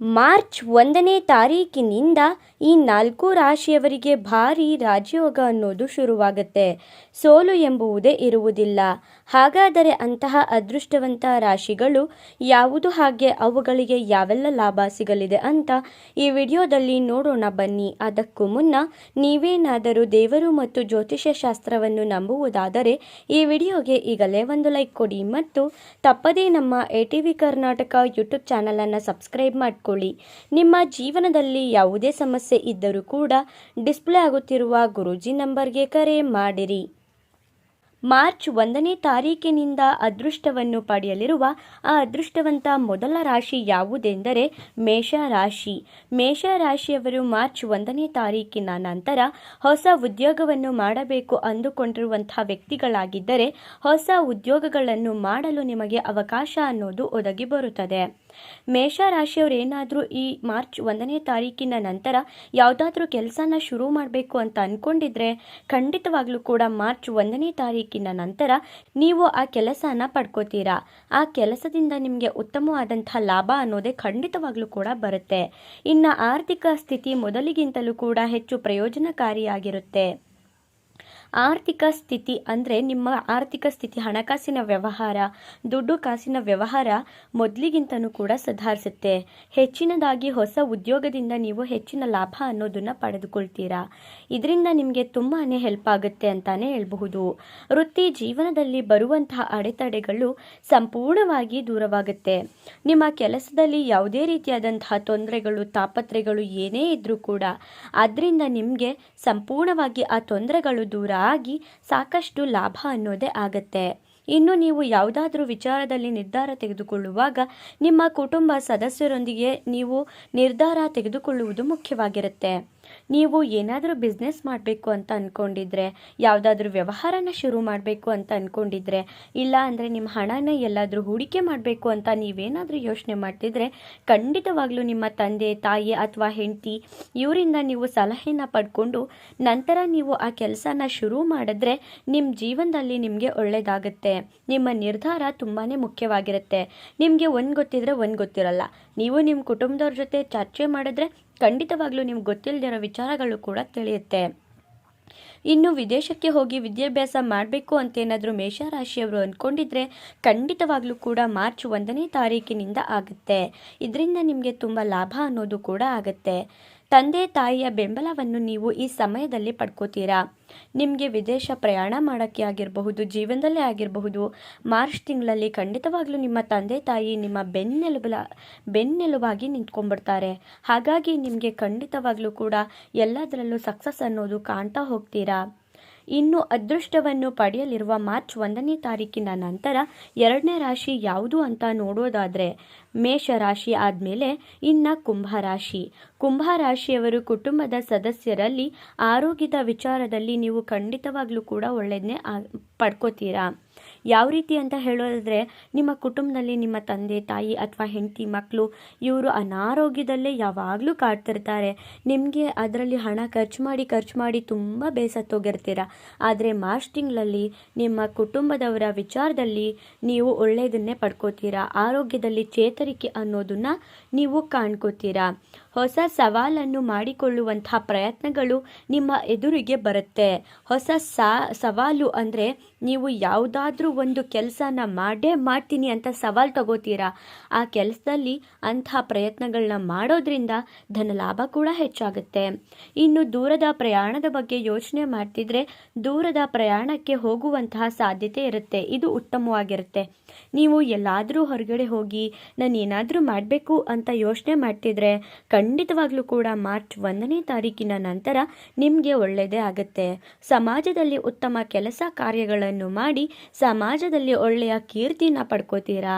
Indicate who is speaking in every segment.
Speaker 1: March ಒಂದನೇ ತಾರೀಕಿನಿಂದ ಈ ನಾಲ್ಕು ರಾಶಿಯವರಿಗೆ ಭಾರಿ ರಾಜಯೋಗ ಅನ್ನೋದು ಶುರುವಾಗುತ್ತೆ. ಸೋಲು ಎಂಬುವುದೇ ಇರುವುದಿಲ್ಲ. ಹಾಗಾದರೆ ಅಂತಹ ಅದೃಷ್ಟವಂತ ರಾಶಿಗಳು ಯಾವುದು ಹಾಗೆ ಅವುಗಳಿಗೆ ಯಾವೆಲ್ಲ ಲಾಭ ಸಿಗಲಿದೆ ಅಂತ ಈ ವಿಡಿಯೋದಲ್ಲಿ ನೋಡೋಣ ಬನ್ನಿ. ಅದಕ್ಕೂ ಮುನ್ನ ನೀವೇನಾದರೂ ದೇವರು ಮತ್ತು ಜ್ಯೋತಿಷ್ಯ ಶಾಸ್ತ್ರವನ್ನು ನಂಬುವುದಾದರೆ ಈ ವಿಡಿಯೋಗೆ ಈಗಲೇ ಒಂದು ಲೈಕ್ ಕೊಡಿ ಮತ್ತು ತಪ್ಪದೇ ನಮ್ಮ A T V Karnataka YouTube ಚಾನಲನ್ನು ಸಬ್ಸ್ಕ್ರೈಬ್ ಮಾಡಿಕೊಳ್ಳಿ ನಿಮ್ಮ ಜೀವನದಲ್ಲಿ ಯಾವುದೇ ಸಮಸ್ಯೆ ಇದ್ದರೂ ಕೂಡ ಡಿಸ್ಪ್ಲೇ ಆಗುತ್ತಿರುವ ಗುರೂಜಿ ನಂಬರ್ಗೆ ಕರೆ ಮಾಡಿರಿ. ಮಾರ್ಚ್ ಒಂದನೇ ತಾರೀಕಿನಿಂದ ಅದೃಷ್ಟವನ್ನು ಪಡೆಯಲಿರುವ ಆ ಅದೃಷ್ಟವಂತ ಮೊದಲ ರಾಶಿ ಯಾವುದೆಂದರೆ ಮೇಷ ರಾಶಿ. ಮೇಷ ರಾಶಿಯವರು ಮಾರ್ಚ್ ಒಂದನೇ ತಾರೀಕಿನ ನಂತರ ಹೊಸ ಉದ್ಯೋಗವನ್ನು ಮಾಡಬೇಕು ಅಂದುಕೊಂಡಿರುವಂತಹ ವ್ಯಕ್ತಿಗಳಾಗಿದ್ದರೆ ಹೊಸ ಉದ್ಯೋಗಗಳನ್ನು ಮಾಡಲು ನಿಮಗೆ ಅವಕಾಶ ಅನ್ನೋದು ಒದಗಿ ಬರುತ್ತದೆ. ಮೇಷ ಏನಾದರೂ ಈ ಮಾರ್ಚ್ ಒಂದನೇ ತಾರೀಕಿನ ನಂತರ ಯಾವುದಾದ್ರೂ ಕೆಲಸನ ಶುರು ಮಾಡಬೇಕು ಅಂತ ಅಂದ್ಕೊಂಡಿದ್ರೆ ಖಂಡಿತವಾಗ್ಲೂ ಕೂಡ ಮಾರ್ಚ್ ಒಂದನೇ ತಾರೀಕಿನ ನಂತರ ನೀವು ಆ ಕೆಲಸನ ಪಡ್ಕೋತೀರಾ. ಆ ಕೆಲಸದಿಂದ ನಿಮಗೆ ಉತ್ತಮವಾದಂತಹ ಲಾಭ ಅನ್ನೋದೇ ಖಂಡಿತವಾಗ್ಲೂ ಕೂಡ ಬರುತ್ತೆ. ಇನ್ನು ಆರ್ಥಿಕ ಸ್ಥಿತಿ ಮೊದಲಿಗಿಂತಲೂ ಕೂಡ ಹೆಚ್ಚು ಪ್ರಯೋಜನಕಾರಿಯಾಗಿರುತ್ತೆ. ಆರ್ಥಿಕ ಸ್ಥಿತಿ ಅಂದರೆ ನಿಮ್ಮ ಆರ್ಥಿಕ ಸ್ಥಿತಿ, ಹಣಕಾಸಿನ ವ್ಯವಹಾರ, ದುಡ್ಡು ಕಾಸಿನ ವ್ಯವಹಾರ ಮೊದಲಿಗಿಂತನೂ ಕೂಡ ಸುಧಾರಿಸುತ್ತೆ. ಹೆಚ್ಚಿನದಾಗಿ ಹೊಸ ಉದ್ಯೋಗದಿಂದ ನೀವು ಹೆಚ್ಚಿನ ಲಾಭ ಅನ್ನೋದನ್ನು ಪಡೆದುಕೊಳ್ತೀರಾ? ಇದರಿಂದ ನಿಮಗೆ ತುಂಬಾ ಹೆಲ್ಪ್ ಆಗುತ್ತೆ ಅಂತಾನೆ ಹೇಳಬಹುದು. ವೃತ್ತಿ ಜೀವನದಲ್ಲಿ ಬರುವಂತಹ ಅಡೆತಡೆಗಳು ಸಂಪೂರ್ಣವಾಗಿ ದೂರವಾಗುತ್ತೆ. ನಿಮ್ಮ ಕೆಲಸದಲ್ಲಿ ಯಾವುದೇ ರೀತಿಯಾದಂತಹ ತೊಂದರೆಗಳು ತಾಪತ್ರೆಗಳು ಏನೇ ಇದ್ರೂ ಕೂಡ, ಅದರಿಂದ ನಿಮಗೆ ಸಂಪೂರ್ಣವಾಗಿ ಆ ತೊಂದರೆಗಳು ದೂರ ಆಗಿ ಸಾಕಷ್ಟು ಲಾಭ ಅನ್ನೋದೇ ಆಗತ್ತೆ. ಇನ್ನು ನೀವು ಯಾವುದಾದ್ರೂ ವಿಚಾರದಲ್ಲಿ ನಿರ್ಧಾರ ತೆಗೆದುಕೊಳ್ಳುವಾಗ ನಿಮ್ಮ ಕುಟುಂಬ ಸದಸ್ಯರೊಂದಿಗೆ ನೀವು ನಿರ್ಧಾರ ತೆಗೆದುಕೊಳ್ಳುವುದು ಮುಖ್ಯವಾಗಿರುತ್ತೆ. ನೀವು ಏನಾದರೂ ಬಿಸ್ನೆಸ್ ಮಾಡಬೇಕು ಅಂತ ಅಂದ್ಕೊಂಡಿದ್ರೆ ಯಾವುದಾದ್ರೂ ವ್ಯವಹಾರನ ಶುರು ಮಾಡಬೇಕು ಅಂತ ಅಂದ್ಕೊಂಡಿದ್ರೆ ಇಲ್ಲ ಅಂದರೆ ನಿಮ್ಮ ಹಣನ ಎಲ್ಲಾದರೂ ಹೂಡಿಕೆ ಮಾಡಬೇಕು ಅಂತ ನೀವೇನಾದರೂ ಯೋಚನೆ ಮಾಡ್ತಿದ್ರೆ, ಖಂಡಿತವಾಗ್ಲೂ ನಿಮ್ಮ ತಂದೆ, ತಾಯಿ ಅಥವಾ ಹೆಂಡತಿ ಇವರಿಂದ ನೀವು ಸಲಹೆನ ಪಡ್ಕೊಂಡು ನಂತರ ನೀವು ಆ ಕೆಲಸನ ಶುರು ಮಾಡಿದ್ರೆ ನಿಮ್ಮ ಜೀವನದಲ್ಲಿ ನಿಮಗೆ ಒಳ್ಳೆಯದಾಗುತ್ತೆ ನಿಮ್ಮ ನಿರ್ಧಾರ ತುಂಬಾ ಮುಖ್ಯವಾಗಿರುತ್ತೆ. ನಿಮಗೆ ಒಂದು ಗೊತ್ತಿದ್ರೆ ಒಂದು ಗೊತ್ತಿರಲ್ಲ. ನೀವು ನಿಮ್ಮ ಕುಟುಂಬದವ್ರ ಜೊತೆ ಚರ್ಚೆ ಮಾಡಿದ್ರೆ ಖಂಡಿತವಾಗ್ಲೂ ನಿಮ್ಗೆ ಗೊತ್ತಿಲ್ಲದಿರೋ ವಿಚಾರಗಳು ಕೂಡ ತಿಳಿಯುತ್ತೆ. ಇನ್ನು ವಿದೇಶಕ್ಕೆ ಹೋಗಿ ವಿದ್ಯಾಭ್ಯಾಸ ಮಾಡಬೇಕು ಅಂತ ಏನಾದರೂ ಮೇಷರಾಶಿಯವರು ಅಂದ್ಕೊಂಡಿದ್ರೆ ಖಂಡಿತವಾಗ್ಲೂ ಕೂಡ ಮಾರ್ಚ್ ಒಂದನೇ ತಾರೀಕಿನಿಂದ ಆಗುತ್ತೆ. ಇದರಿಂದ ನಿಮಗೆ ತುಂಬ ಲಾಭ ಅನ್ನೋದು ಕೂಡ ಆಗುತ್ತೆ. ತಂದೆ ತಾಯಿಯ ಬೆಂಬಲವನ್ನು ನೀವು ಈ ಸಮಯದಲ್ಲಿ ಪಡ್ಕೋತೀರಾ? ನಿಮಗೆ ವಿದೇಶ ಪ್ರಯಾಣ ಮಾಡೋಕ್ಕೆ ಆಗಿರಬಹುದು, ಜೀವನದಲ್ಲೇ ಆಗಿರಬಹುದು, ಮಾರ್ಚ್ ತಿಂಗಳಲ್ಲಿ ಖಂಡಿತವಾಗ್ಲೂ ನಿಮ್ಮ ತಂದೆ ತಾಯಿ ನಿಮ್ಮ ಬೆನ್ನೆಲುಬಲ, ಬೆನ್ನೆಲುಬಾಗಿ ನಿಂತ್ಕೊಂಡ್ಬಿಡ್ತಾರೆ. ಹಾಗಾಗಿ ನಿಮಗೆ ಖಂಡಿತವಾಗ್ಲೂ ಕೂಡ ಎಲ್ಲದರಲ್ಲೂ ಸಕ್ಸಸ್ ಅನ್ನೋದು ಕಾಣ್ತಾ ಹೋಗ್ತೀರಾ? ಇನ್ನು ಅದೃಷ್ಟವನ್ನು ಪಡೆಯಲಿರುವ ಮಾರ್ಚ್ ಒಂದನೇ ತಾರೀಕಿನ ನಂತರ ಎರಡನೇ ರಾಶಿ ಯಾವುದು ಅಂತ ನೋಡೋದಾದರೆ ಮೇಷ ರಾಶಿ ಆದಮೇಲೆ ಇನ್ನು ಕುಂಭ ರಾಶಿಯವರು ಕುಟುಂಬದ ಸದಸ್ಯರಲ್ಲಿ ಆರೋಗ್ಯದ ವಿಚಾರದಲ್ಲಿ ನೀವು ಖಂಡಿತವಾಗ್ಲೂ ಕೂಡ ಒಳ್ಳೆಯದನ್ನೇ ಪಡ್ಕೋತೀರಾ. ಯಾವ ರೀತಿ ಅಂತ ಹೇಳೋದಾದರೆ, ನಿಮ್ಮ ಕುಟುಂಬದಲ್ಲಿ ನಿಮ್ಮ ತಂದೆ, ತಾಯಿ ಅಥವಾ ಹೆಂಡತಿ ಮಕ್ಕಳು ಇವರು ಅನಾರೋಗ್ಯದಲ್ಲೇ ಯಾವಾಗಲೂ ಕಾಡ್ತಿರ್ತಾರೆ. ನಿಮಗೆ ಅದರಲ್ಲಿ ಹಣ ಖರ್ಚು ಮಾಡಿ ಖರ್ಚು ಮಾಡಿ ತುಂಬ ಬೇಸತ್ತೋಗಿರ್ತೀರ ಆದರೆ ಮಾರ್ಚ್ ತಿಂಗಳಲ್ಲಿ ನಿಮ್ಮ ಕುಟುಂಬದವರ ವಿಚಾರದಲ್ಲಿ ನೀವು ಒಳ್ಳೆಯದನ್ನೇ ಪಡ್ಕೋತೀರಾ. ಆರೋಗ್ಯದಲ್ಲಿ ಚೇತರಿಕೆ ಅನ್ನೋದನ್ನು ನೀವು ಕಾಣ್ಕೋತೀರಾ. ಹೊಸ ಸವಾಲನ್ನು ಮಾಡಿಕೊಳ್ಳುವಂತಹ ಪ್ರಯತ್ನಗಳು ನಿಮ್ಮ ಎದುರಿಗೆ ಬರುತ್ತೆ. ಹೊಸ ಸವಾಲು ಅಂದರೆ ನೀವು ಯಾವುದಾದ್ರೂ ಒಂದು ಕೆಲಸನ ಮಾಡೇ ಮಾಡ್ತೀನಿ ಅಂತ ಸವಾಲ್ ತಗೋತೀರಾ? ಆ ಕೆಲಸದಲ್ಲಿ ಅಂಥ ಪ್ರಯತ್ನಗಳನ್ನ ಮಾಡೋದ್ರಿಂದ ಧನ ಲಾಭ ಕೂಡ ಹೆಚ್ಚಾಗುತ್ತೆ. ಇನ್ನು ದೂರದ ಪ್ರಯಾಣದ ಬಗ್ಗೆ ಯೋಚನೆ ಮಾಡ್ತಿದ್ರೆ ದೂರದ ಪ್ರಯಾಣಕ್ಕೆ ಹೋಗುವಂತಹ ಸಾಧ್ಯತೆ ಇರುತ್ತೆ. ಇದು ಉತ್ತಮವಾಗಿರುತ್ತೆ. ನೀವು ಎಲ್ಲಾದರೂ ಹೊರಗಡೆ ಹೋಗಿ ನಾನು ಏನಾದರೂ ಮಾಡಬೇಕು ಅಂತ ಯೋಚನೆ ಮಾಡ್ತಿದ್ರೆ ಖಂಡಿತವಾಗ್ಲೂ ಕೂಡ ಮಾರ್ಚ್ ಒಂದನೇ ತಾರೀಕಿನ ನಂತರ ನಿಮಗೆ ಒಳ್ಳೆಯದೇ ಆಗುತ್ತೆ. ಸಮಾಜದಲ್ಲಿ ಉತ್ತಮ ಕೆಲಸ ಕಾರ್ಯಗಳನ್ನು ಮಾಡಿ ಸಮಾಜದಲ್ಲಿ ಒಳ್ಳೆಯ ಕೀರ್ತಿನ ಪಡ್ಕೋತೀರಾ?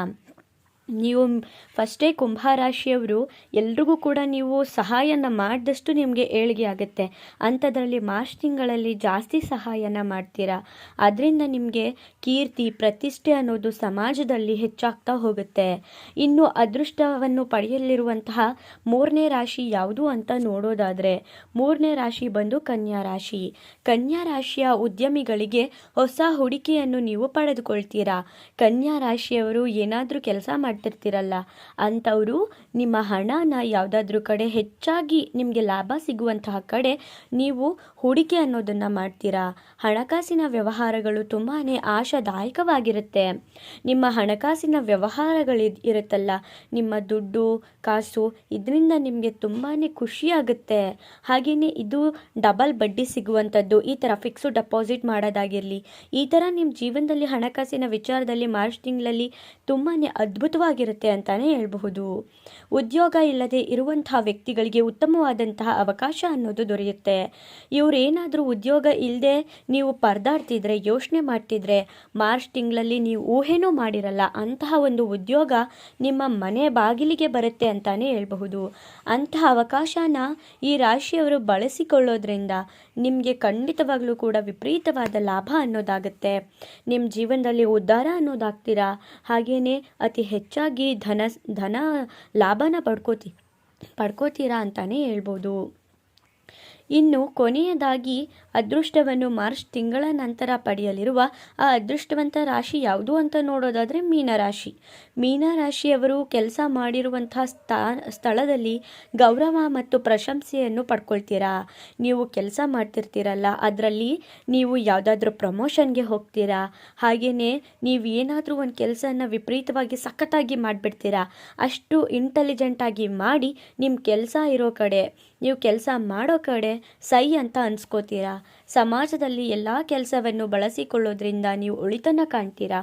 Speaker 1: ನೀವು ಫಸ್ಟೇ ಕುಂಭರಾಶಿಯವರು, ಎಲ್ರಿಗೂ ಕೂಡ ನೀವು ಸಹಾಯನ ಮಾಡಿದಷ್ಟು ನಿಮಗೆ ಏಳಿಗೆ ಆಗುತ್ತೆ. ಅಂಥದ್ರಲ್ಲಿ ಮಾರ್ಚ್ ತಿಂಗಳಲ್ಲಿ ಜಾಸ್ತಿ ಸಹಾಯನ ಮಾಡ್ತೀರಾ? ಅದರಿಂದ ನಿಮಗೆ ಕೀರ್ತಿ, ಪ್ರತಿಷ್ಠೆ ಅನ್ನೋದು ಸಮಾಜದಲ್ಲಿ ಹೆಚ್ಚಾಗ್ತಾ ಹೋಗುತ್ತೆ. ಇನ್ನು ಅದೃಷ್ಟವನ್ನು ಪಡೆಯಲಿರುವಂತಹ ಮೂರನೇ ರಾಶಿ ಯಾವುದು ಅಂತ ನೋಡೋದಾದರೆ, ಮೂರನೇ ರಾಶಿ ಬಂದು ಕನ್ಯಾ ರಾಶಿ. ಕನ್ಯಾ ರಾಶಿಯ ಉದ್ಯಮಿಗಳಿಗೆ ಹೊಸ ಹೂಡಿಕೆಯನ್ನು ನೀವು ಪಡೆದುಕೊಳ್ತೀರಾ? ಕನ್ಯಾ ರಾಶಿಯವರು ಏನಾದರೂ ಕೆಲಸ ಮಾಡ್ತಾ ಮಾಡ್ತಿರ್ತೀರಲ್ಲ ಅಂಥವರು ನಿಮ್ಮ ಹಣನ ಯಾವುದಾದ್ರೂ ಕಡೆ ಹೆಚ್ಚಾಗಿ ನಿಮಗೆ ಲಾಭ ಸಿಗುವಂತಹ ಕಡೆ ನೀವು ಹೂಡಿಕೆ ಅನ್ನೋದನ್ನು ಮಾಡ್ತೀರಾ? ಹಣಕಾಸಿನ ವ್ಯವಹಾರಗಳು ತುಂಬಾ ಆಶಾದಾಯಕವಾಗಿರುತ್ತೆ. ನಿಮ್ಮ ಹಣಕಾಸಿನ ವ್ಯವಹಾರಗಳು ಇರುತ್ತಲ್ಲ, ನಿಮ್ಮ ದುಡ್ಡು, ಕಾಸು ಇದರಿಂದ ನಿಮಗೆ ತುಂಬಾ ಖುಷಿಯಾಗುತ್ತೆ ಹಾಗೆಯೇ ಇದು ಡಬಲ್ ಬಡ್ಡಿ ಸಿಗುವಂಥದ್ದು, ಈ ಥರ ಫಿಕ್ಸು ಡೆಪಾಸಿಟ್ ಮಾಡೋದಾಗಿರಲಿ, ಈ ಥರ ನಿಮ್ಮ ಜೀವನದಲ್ಲಿ ಹಣಕಾಸಿನ ವಿಚಾರದಲ್ಲಿ ಮಾರ್ಚ್ ತಿಂಗಳಲ್ಲಿ ತುಂಬಾ ಅದ್ಭುತವಾಗಿರುತ್ತೆ ಅಂತಲೇ ಹೇಳಬಹುದು. ಉದ್ಯೋಗ ಇಲ್ಲದೆ ಇರುವಂತಹ ವ್ಯಕ್ತಿಗಳಿಗೆ ಉತ್ತಮವಾದಂತಹ ಅವಕಾಶ ಅನ್ನೋದು ದೊರೆಯುತ್ತೆ. ಇವರೇನಾದರೂ ಉದ್ಯೋಗ ಇಲ್ಲದೆ ನೀವು ಪರದಾಡ್ತಿದ್ರೆ, ಯೋಚನೆ ಮಾಡ್ತಿದ್ರೆ, ಮಾರ್ಚ್ ತಿಂಗಳಲ್ಲಿ ನೀವು ಊಹೆನೂ ಮಾಡಿರಲ್ಲ, ಅಂತಹ ಒಂದು ಉದ್ಯೋಗ ನಿಮ್ಮ ಮನೆ ಬಾಗಿಲಿಗೆ ಬರುತ್ತೆ ಅಂತಲೇ ಹೇಳಬಹುದು. ಅಂತಹ ಅವಕಾಶನ ಈ ರಾಶಿಯವರು ಬಳಸಿಕೊಳ್ಳೋದ್ರಿಂದ ನಿಮಗೆ ಖಂಡಿತವಾಗ್ಲೂ ಕೂಡ ವಿಪರೀತವಾದ ಲಾಭ ಅನ್ನೋದಾಗುತ್ತೆ. ನಿಮ್ಮ ಜೀವನದಲ್ಲಿ ಉದ್ಧಾರ ಅನ್ನೋದಾಗ್ತೀರಾ? ಹಾಗೆಯೇ ಅತಿ ಹೆಚ್ಚಾಗಿ ಧನ ಧನ ಲಾಭನ ಪಡ್ಕೋತಿ ಪಡ್ಕೋತೀರಾ ಅಂತಲೇ ಹೇಳ್ಬೋದು. ಇನ್ನು ಕೊನೆಯದಾಗಿ ಅದೃಷ್ಟವನ್ನು ಮಾರ್ಚ್ ತಿಂಗಳ ನಂತರ ಪಡೆಯಲಿರುವ ಆ ಅದೃಷ್ಟವಂತ ರಾಶಿ ಯಾವುದು ಅಂತ ನೋಡೋದಾದರೆ ಮೀನರಾಶಿ. ಮೀನರಾಶಿಯವರು ಕೆಲಸ ಮಾಡಿರುವಂತಹ ಸ್ಥಾ, ಸ್ಥಳದಲ್ಲಿ ಗೌರವ ಮತ್ತು ಪ್ರಶಂಸೆಯನ್ನು ಪಡ್ಕೊಳ್ತೀರಾ? ನೀವು ಕೆಲಸ ಮಾಡ್ತಿರ್ತೀರಲ್ಲ, ಅದರಲ್ಲಿ ನೀವು ಯಾವುದಾದ್ರೂ ಪ್ರಮೋಷನ್ಗೆ ಹೋಗ್ತೀರಾ? ಹಾಗೆಯೇ ನೀವು ಏನಾದರೂ ಒಂದು ಕೆಲಸನ ವಿಪರೀತವಾಗಿ ಸಖತ್ತಾಗಿ ಮಾಡಿಬಿಡ್ತೀರಾ? ಅಷ್ಟು ಇಂಟೆಲಿಜೆಂಟಾಗಿ ಮಾಡಿ ನಿಮ್ಮ ಕೆಲಸ ಇರೋ ಕಡೆ ನೀವು ಕೆಲಸ ಮಾಡೋ ಕಡೆ ಸೈ ಅಂತ ಅನ್ಸ್ಕೋತೀರಾ? ಸಮಾಜದಲ್ಲಿ ಎಲ್ಲ ಕೆಲಸವನ್ನು ಬಳಸಿಕೊಳ್ಳೋದ್ರಿಂದ ನೀವು ಉಳಿತನ ಕಾಣ್ತೀರಾ?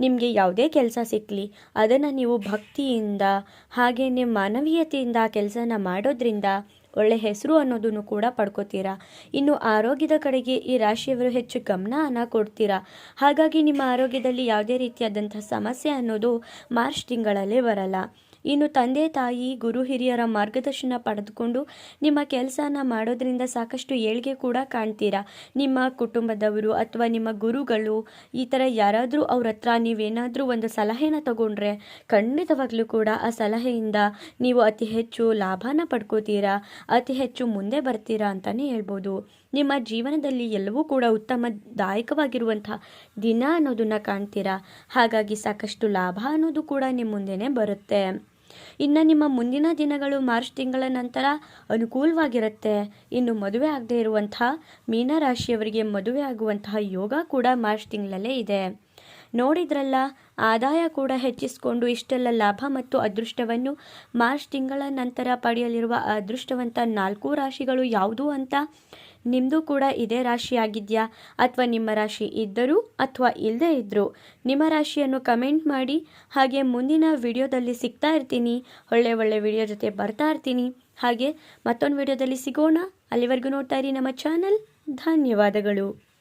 Speaker 1: ನಿಮಗೆ ಯಾವುದೇ ಕೆಲಸ ಸಿಕ್ಕಲಿ ಅದನ್ನು ನೀವು ಭಕ್ತಿಯಿಂದ ಹಾಗೆಯೇ ಮಾನವೀಯತೆಯಿಂದ ಕೆಲಸನ ಮಾಡೋದ್ರಿಂದ ಒಳ್ಳೆ ಹೆಸರು ಅನ್ನೋದನ್ನು ಕೂಡ ಪಡ್ಕೋತೀರಾ? ಇನ್ನು ಆರೋಗ್ಯದ ಕಡೆಗೆ ಈ ರಾಶಿಯವರು ಹೆಚ್ಚು ಗಮನನ ಕೊಡ್ತೀರಾ? ಹಾಗಾಗಿ ನಿಮ್ಮ ಆರೋಗ್ಯದಲ್ಲಿ ಯಾವುದೇ ರೀತಿಯಾದಂಥ ಸಮಸ್ಯೆ ಅನ್ನೋದು ಮಾರ್ಚ್ ತಿಂಗಳಲ್ಲೇ ಬರಲ್ಲ. ಇನ್ನು ತಂದೆ ತಾಯಿ, ಗುರು ಹಿರಿಯರ ಮಾರ್ಗದರ್ಶನ ಪಡೆದುಕೊಂಡು ನಿಮ್ಮ ಕೆಲಸನ ಮಾಡೋದ್ರಿಂದ ಸಾಕಷ್ಟು ಏಳ್ಗೆ ಕೂಡ ಕಾಣ್ತೀರಾ? ನಿಮ್ಮ ಕುಟುಂಬದವರು ಅಥವಾ ನಿಮ್ಮ ಗುರುಗಳು, ಈ ಥರ ಯಾರಾದರೂ ಅವ್ರ ಹತ್ರ ನೀವೇನಾದರೂ ಒಂದು ಸಲಹೆನ ತಗೊಂಡ್ರೆ ಖಂಡಿತವಾಗ್ಲೂ ಕೂಡ ಆ ಸಲಹೆಯಿಂದ ನೀವು ಅತಿ ಹೆಚ್ಚು ಲಾಭನ ಪಡ್ಕೋತೀರಾ? ಅತಿ ಹೆಚ್ಚು ಮುಂದೆ ಬರ್ತೀರಾ ಅಂತಲೇ ಹೇಳ್ಬೋದು. ನಿಮ್ಮ ಜೀವನದಲ್ಲಿ ಎಲ್ಲವೂ ಕೂಡ ಉತ್ತಮದಾಯಕವಾಗಿರುವಂತಹ ದಿನ ಅನ್ನೋದನ್ನು ಕಾಣ್ತೀರಾ? ಹಾಗಾಗಿ ಸಾಕಷ್ಟು ಲಾಭ ಅನ್ನೋದು ಕೂಡ ನಿಮ್ಮ ಮುಂದೆನೇ ಬರುತ್ತೆ. ಇನ್ನು ನಿಮ್ಮ ಮುಂದಿನ ದಿನಗಳು ಮಾರ್ಚ್ ತಿಂಗಳ ನಂತರ ಅನುಕೂಲವಾಗಿರುತ್ತೆ. ಇನ್ನು ಮದುವೆ ಆಗದೆ ಇರುವಂತಹ ಮೀನರಾಶಿಯವರಿಗೆ ಮದುವೆ ಆಗುವಂತಹ ಯೋಗ ಕೂಡ ಮಾರ್ಚ್ ತಿಂಗಳಲ್ಲೇ ಇದೆ. ನೋಡಿದ್ರಲ್ಲ? ಆದಾಯ ಕೂಡ ಹೆಚ್ಚಿಸಿಕೊಂಡು ಇಷ್ಟೆಲ್ಲ ಲಾಭ ಮತ್ತು ಅದೃಷ್ಟವನ್ನು ಮಾರ್ಚ್ ತಿಂಗಳ ನಂತರ ಪಡೆಯಲಿರುವ ಅದೃಷ್ಟವಂತ ನಾಲ್ಕು ರಾಶಿಗಳು ಯಾವುದು ಅಂತ? ನಿಮ್ಮದು ಕೂಡ ಇದೇ ರಾಶಿಯಾಗಿದೆಯಾ? ಅಥವಾ ನಿಮ್ಮ ರಾಶಿ ಇದ್ದರೂ ಅಥವಾ ಇಲ್ಲದೇ ಇದ್ದರೂ ನಿಮ್ಮ ರಾಶಿಯನ್ನು ಕಮೆಂಟ್ ಮಾಡಿ. ಹಾಗೆ ಮುಂದಿನ ವಿಡಿಯೋದಲ್ಲಿ ಸಿಗ್ತಾ ಇರ್ತೀನಿ. ಒಳ್ಳೆ ಒಳ್ಳೆ ವಿಡಿಯೋ ಜೊತೆ ಬರ್ತಾ ಇರ್ತೀನಿ. ಹಾಗೆ ಮತ್ತೊಂದು ವಿಡಿಯೋದಲ್ಲಿ ಸಿಗೋಣ. ಅಲ್ಲಿವರೆಗೂ ನೋಡ್ತಾ ಇರಿ ನಮ್ಮ ಚಾನಲ್. ಧನ್ಯವಾದಗಳು.